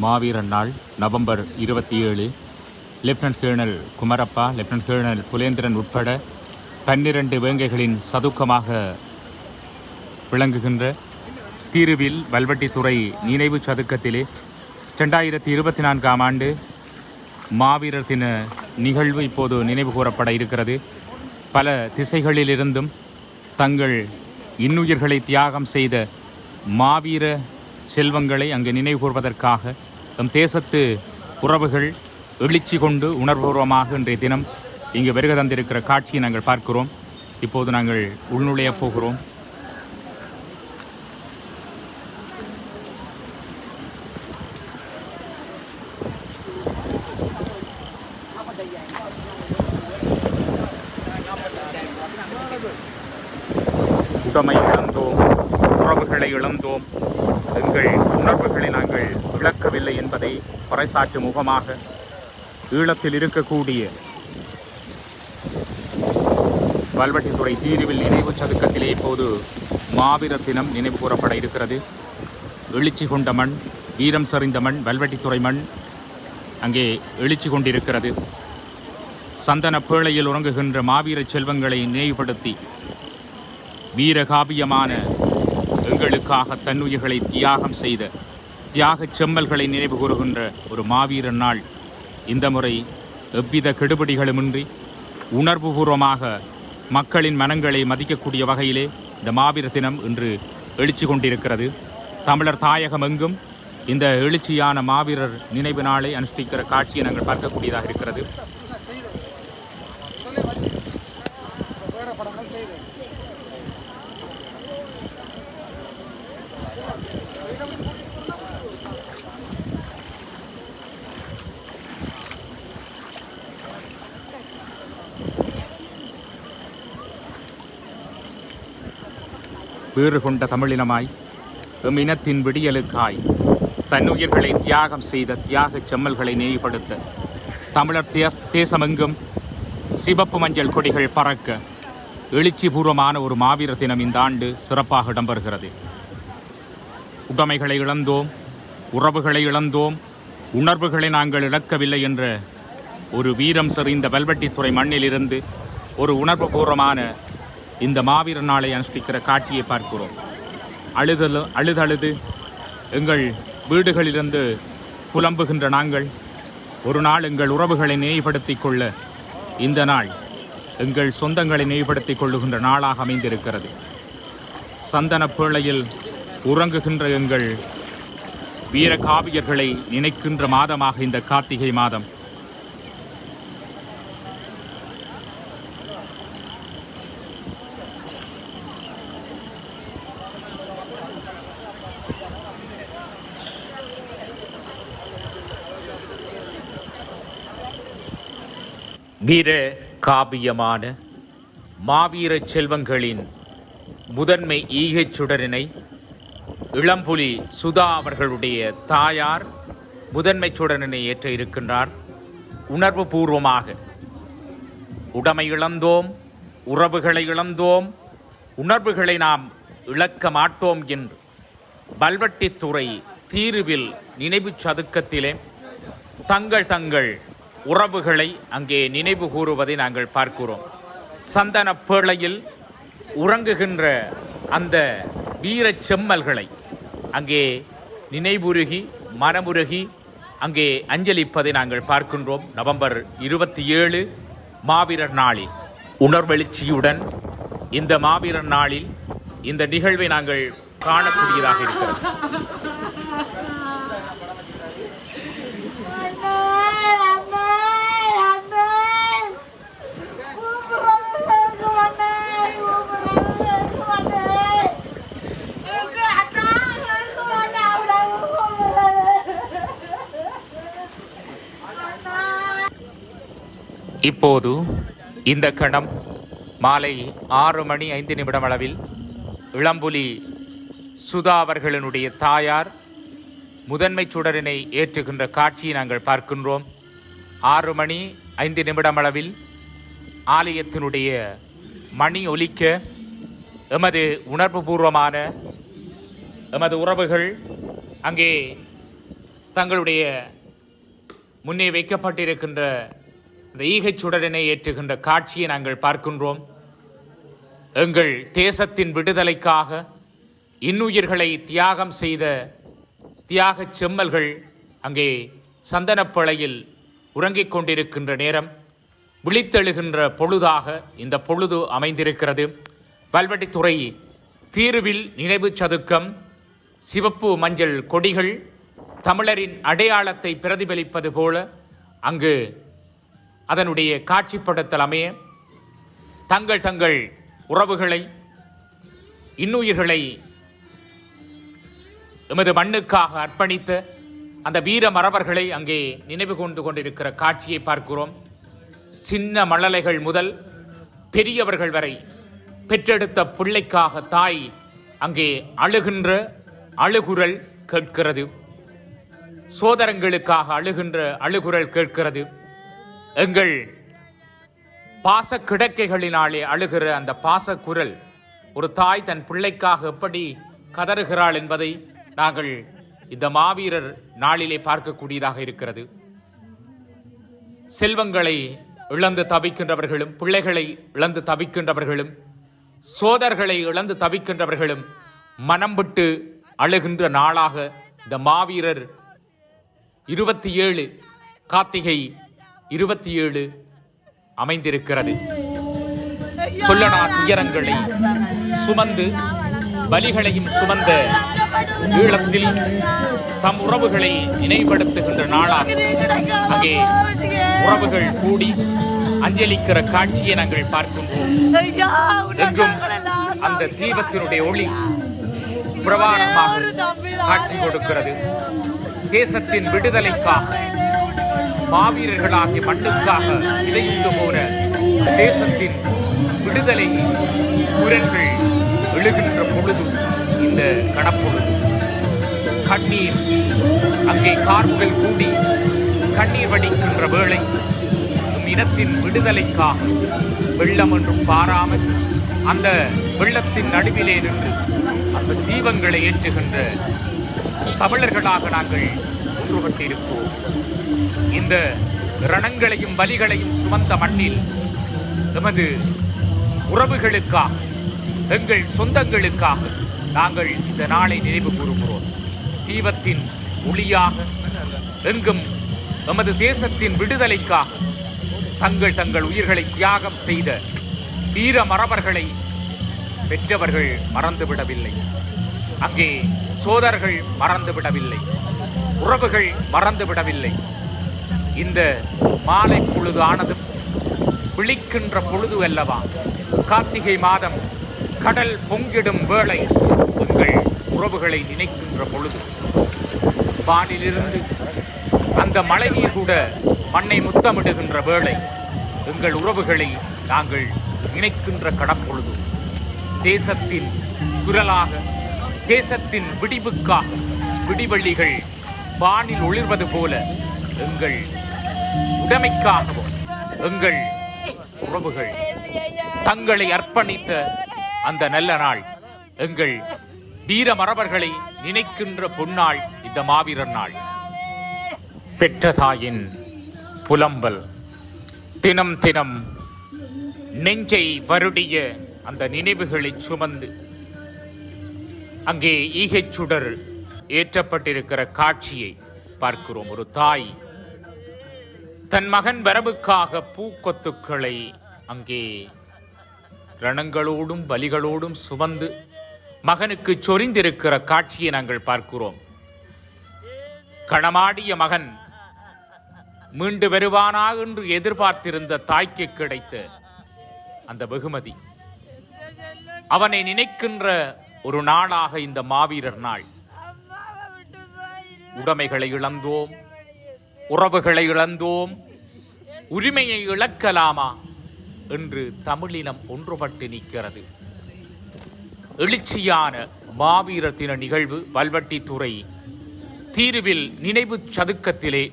மாவீரன் நாள் நவம்பர் இருபத்தி ஏழு lieutenant colonel Kumarappa lieutenant colonel Pulendran உட்பட பன்னிரண்டு வேங்கைகளின் சதுக்கமாக விளங்குகின்ற தீருவில் வல்வட்டித்துறை நினைவு சதுக்கத்திலே ரெண்டாயிரத்தி இருபத்தி நான்காம் ஆண்டு மாவீரர் தின நிகழ்வு இப்போது நினைவு கூறப்பட இருக்கிறது. பல திசைகளிலிருந்தும் தங்கள் இன்னுயிர்களை தியாகம் செய்த மாவீர செல்வங்களை அங்கு நினைவுகூர்வதற்காக தம் தேசத்து உறவுகள் எழுச்சி கொண்டு உணர்வுபூர்வமாக இன்றைய தினம் இங்கு வருகை தந்திருக்கிற காட்சியை நாங்கள் பார்க்கிறோம். இப்போது நாங்கள் உள்நுழைய போகிறோம். உடமை இழந்தோம் உறவுகளை இழந்தோம் எங்கள் உணர்வுகளை நாங்கள் விளக்கவில்லை என்பதை பறைசாற்றும் முகமாக ஈழத்தில் இருக்கக்கூடிய கல்வெட்டித்துறை தீருவில் நினைவு சதுக்கத்திலே இப்போது மாவீர தினம் நினைவு கூறப்பட இருக்கிறது. எழுச்சி கொண்ட மண் வீரம் சரிந்த மண் வல்வெட்டித்துறை மண் அங்கே எழுச்சி கொண்டிருக்கிறது. சந்தன பேழையில் உறங்குகின்ற மாவீர செல்வங்களை நினைவுபடுத்தி வீரகாவியமான எங்களுக்காக தன்னுயிர்களை தியாகம் செய்த தியாகச் செம்மல்களை நினைவு கூறுகின்ற ஒரு மாவீரன் நாள். இந்த முறை எவ்வித கெடுபிடிகளுமின்றி உணர்வுபூர்வமாக மக்களின் மனங்களை மதிக்கக்கூடிய வகையிலே இந்த மாவீர தினம் இன்று எழுச்சி கொண்டிருக்கிறது. தமிழர் தாயகம் எங்கும் இந்த எழுச்சியான மாவீரர் நினைவு நாளை அனுஷ்டிக்கிற காட்சியை நாங்கள் பார்க்கக்கூடியதாக இருக்கிறது. வீறு கொண்ட தமிழினமாய் எம் இனத்தின் விடியலுக்காய் தன்னுயிர்களை தியாகம் செய்த தியாகச் செம்மல்களை நினைவுபடுத்த தமிழர் தேஸ் தேசமெங்கும் சிவப்பு மஞ்சள் கொடிகள் பறக்க எழுச்சிபூர்வமான ஒரு மாவீர தினம் இந்த ஆண்டு சிறப்பாக இடம்பெறுகிறது. உடைமைகளை இழந்தோம் உறவுகளை இழந்தோம் உணர்வுகளை நாங்கள் இழக்கவில்லை என்ற ஒரு வீரம் செறிந்த வெல்வெட்டித்துறை மண்ணிலிருந்து ஒரு உணர்வுபூர்வமான இந்த மாவீர நாளை அனுஷ்டிக்கிற காட்சியை பார்க்கிறோம். அழுதல் அழுதழுது எங்கள் வீடுகளிலிருந்து புலம்புகின்ற நாங்கள் ஒரு நாள் எங்கள் உறவுகளை நினைவுபடுத்திக் கொள்ள இந்த நாள் எங்கள் சொந்தங்களை நினைவுபடுத்திக் கொள்ளுகின்ற நாளாக அமைந்திருக்கிறது. சந்தன பேழையில் உறங்குகின்ற எங்கள் வீர காவியர்களை நினைக்கின்ற மாதமாக இந்த கார்த்திகை மாதம். வீர காவியமான மாவீர செல்வங்களின் முதன்மை ஈகைச் சுடரினை இளம்புலி சுதா அவர்களுடைய தாயார் முதன்மை சுடரினை ஏற்ற இருக்கின்றார். உணர்வு பூர்வமாக உடமை இழந்தோம் உறவுகளை இழந்தோம் உணர்வுகளை நாம் இழக்க மாட்டோம் என்று பல்வட்டித்துறை தீருவில் நினைவுச் சதுக்கத்திலே தங்கள் தங்கள் உறவுகளை அங்கே நினைவு கூறுவதை நாங்கள் பார்க்கிறோம். சந்தன பேழையில் உறங்குகின்ற அந்த வீரச் செம்மல்களை அங்கே நினைவுருகி மனமுருகி அங்கே அஞ்சலிப்பதை நாங்கள் பார்க்கின்றோம். நவம்பர் இருபத்தி ஏழு மாவீரர் நாளில். உணர்வெழுச்சியுடன் இந்த மாவீரர் நாளில் இந்த நிகழ்வை நாங்கள் காணக்கூடியதாக இருக்கிறது. இப்போது இந்த கணம் மாலை ஆறு மணி ஐந்து நிமிடம் அளவில் இளம்புலி சுதா அவர்களினுடைய தாயார் முதன்மை சுடரினை ஏற்றுகின்ற காட்சியை நாங்கள் பார்க்கின்றோம். ஆறு மணி ஐந்து நிமிடம் அளவில் ஆலயத்தினுடைய மணி ஒலிக்க எமது உணர்வுபூர்வமான எமது உறவுகள் அங்கே தங்களுடைய முன்னே வைக்கப்பட்டிருக்கின்ற இந்த ஈகைச் சுடரினை ஏற்றுகின்ற காட்சியை நாங்கள் பார்க்கின்றோம். எங்கள் தேசத்தின் விடுதலைக்காக இன்னுயிர்களை தியாகம் செய்த தியாகச் செம்மல்கள் அங்கே சந்தனப்பளையில் உறங்கிக் கொண்டிருக்கின்ற நேரம் விழித்தெழுகின்ற பொழுதாக இந்த பொழுது அமைந்திருக்கிறது. வல்வெட்டித்துறை தீர்வில் நினைவு சதுக்கம் சிவப்பு மஞ்சள் கொடிகள் தமிழரின் அடையாளத்தை பிரதிபலிப்பது போல அங்கு அதனுடைய காட்சிப்படத்தில் அமைய தங்கள் தங்கள் உறவுகளை இன்னுயிர்களை எமது மண்ணுக்காக அர்ப்பணித்த அந்த வீர மறவர்களை அங்கே நினைவு கொண்டு கொண்டிருக்கிற காட்சியை பார்க்கிறோம். சின்ன மழலைகள் முதல் பெரியவர்கள் வரை பெற்றெடுத்த பிள்ளைக்காக தாய் அங்கே அழுகின்ற அழுகுரல் கேட்கிறது. சோதரங்களுக்காக அழுகின்ற அழுகுரல் கேட்கிறது. எங்கள் பாச கிடக்கைகளினாலே அழுகிற அந்த பாசக்குரல் ஒரு தாய் தன் பிள்ளைக்காக எப்படி கதறுகிறாள் என்பதை நாங்கள் இந்த மாவீரர் நாளிலே பார்க்கக்கூடியதாக இருக்கிறது. செல்வங்களை இழந்து தவிக்கின்றவர்களும் பிள்ளைகளை இழந்து தவிக்கின்றவர்களும் சோதர்களை இழந்து தவிக்கின்றவர்களும் மனம் விட்டு அழுகின்ற நாளாக இந்த மாவீரர் இருபத்தி ஏழு கார்த்திகை இருபத்தி ஏழு அமைந்திருக்கிறது. சொல்லனா துயரங்களை சுமந்து பலிகளையும் சுமந்த ஈழத்தில் தம் உறவுகளை நினைவுபடுத்துகின்ற நாளாக அங்கே உறவுகள் கூடி அஞ்சலிக்கிற காட்சியை நாங்கள் பார்க்கின்றோம். அந்த தீபத்தினுடைய ஒளி பிரபாரமாக காட்சி கொடுக்கிறது. தேசத்தின் விடுதலைக்காக மாவீரர்களாகிய மண்ணுக்காக இதையுண்டு போன தேசத்தின் விடுதலை குரல்கள் எழுகின்ற பொழுது இந்த கடப்பொழுது கண்ணீர் அங்கே கார்முகள் கூடி கண்ணீர் வடிக்கின்ற வேளை நம் இனத்தின் விடுதலைக்காக வெள்ளம் என்றும் பாராமல் அந்த வெள்ளத்தின் நடுவிலே நின்று அந்த தீபங்களை ஏற்றுகின்ற தமிழர்களாக நாங்கள் ஒன்றுபட்டிருப்போம் இந்த ரணங்களையும் வலிகளையும் சுமந்த மண்ணில் எமது உறவுகளுக்காக எங்கள் சொந்தங்களுக்காக நாங்கள் இந்த நாளை நினைவு கூறுகிறோம். தீபத்தின் ஒளியாக எங்கும் எமது தேசத்தின் விடுதலைக்காக தங்கள் தங்கள் உயிர்களை தியாகம் செய்த வீர மறவர்களை பெற்றவர்கள் மறந்துவிடவில்லை. அங்கே சோதர்கள் மறந்துவிடவில்லை. உறவுகள் மறந்துவிடவில்லை. இந்த மாலை பொழுது ஆனதும் விழிக்கின்ற பொழுது அல்லவா? கார்த்திகை மாதம் கடல் பொங்கிடும் வேளை உங்கள் உறவுகளை நினைக்கின்ற பொழுது. வானிலிருந்து அந்த மழைநீர் கூட மண்ணை முத்தமிடுகின்ற வேளை எங்கள் உறவுகளை நாங்கள் நினைக்கின்ற கடப்பொழுது தேசத்தின் குரலாக தேசத்தின் விடிவுக்காக விடிவள்ளிகள் வானில் ஒளிர்வது போல எங்கள் உடைமைக்காகவும் எங்கள் உறவுகள் தங்களை அர்ப்பணித்த அந்த நல்ல நாள் எங்கள் வீர மறவர்களை நினைக்கின்ற பொன்னாள் இந்த மாவீரர் நாள். பெற்ற தாயின் புலம்பல் தினம் தினம் நெஞ்சை வருடிய அந்த நினைவுகளை சுமந்து அங்கே ஈகைச் சுடர் ஏற்றப்பட்டிருக்கிற காட்சியை பார்க்கிறோம். ஒரு தாய் தன் மகன் வரவுக்காக பூக்கொத்துக்களை அங்கே ரணங்களோடும் பலிகளோடும் சுமந்து மகனுக்கு சொரிந்திருக்கிற காட்சியை நாங்கள் பார்க்கிறோம். கணமாடிய மகன் மீண்டு வருவானா என்று எதிர்பார்த்திருந்த தாய்க்கு கிடைத்த அந்த வெகுமதி. அவனை நினைக்கின்ற ஒரு நாளாக இந்த மாவீரர் நாள். உடைமைகளை இழந்தோம். உறவுகளை இழந்தோம். உரிமையை இழக்கலாமா என்று தமிழினம் ஒன்றுபட்டு நிற்கிறது. எழுச்சியான மாவீர தின நிகழ்வு வல்வட்டித்துறை தீர்வில் நினைவு சதுக்கத்திலே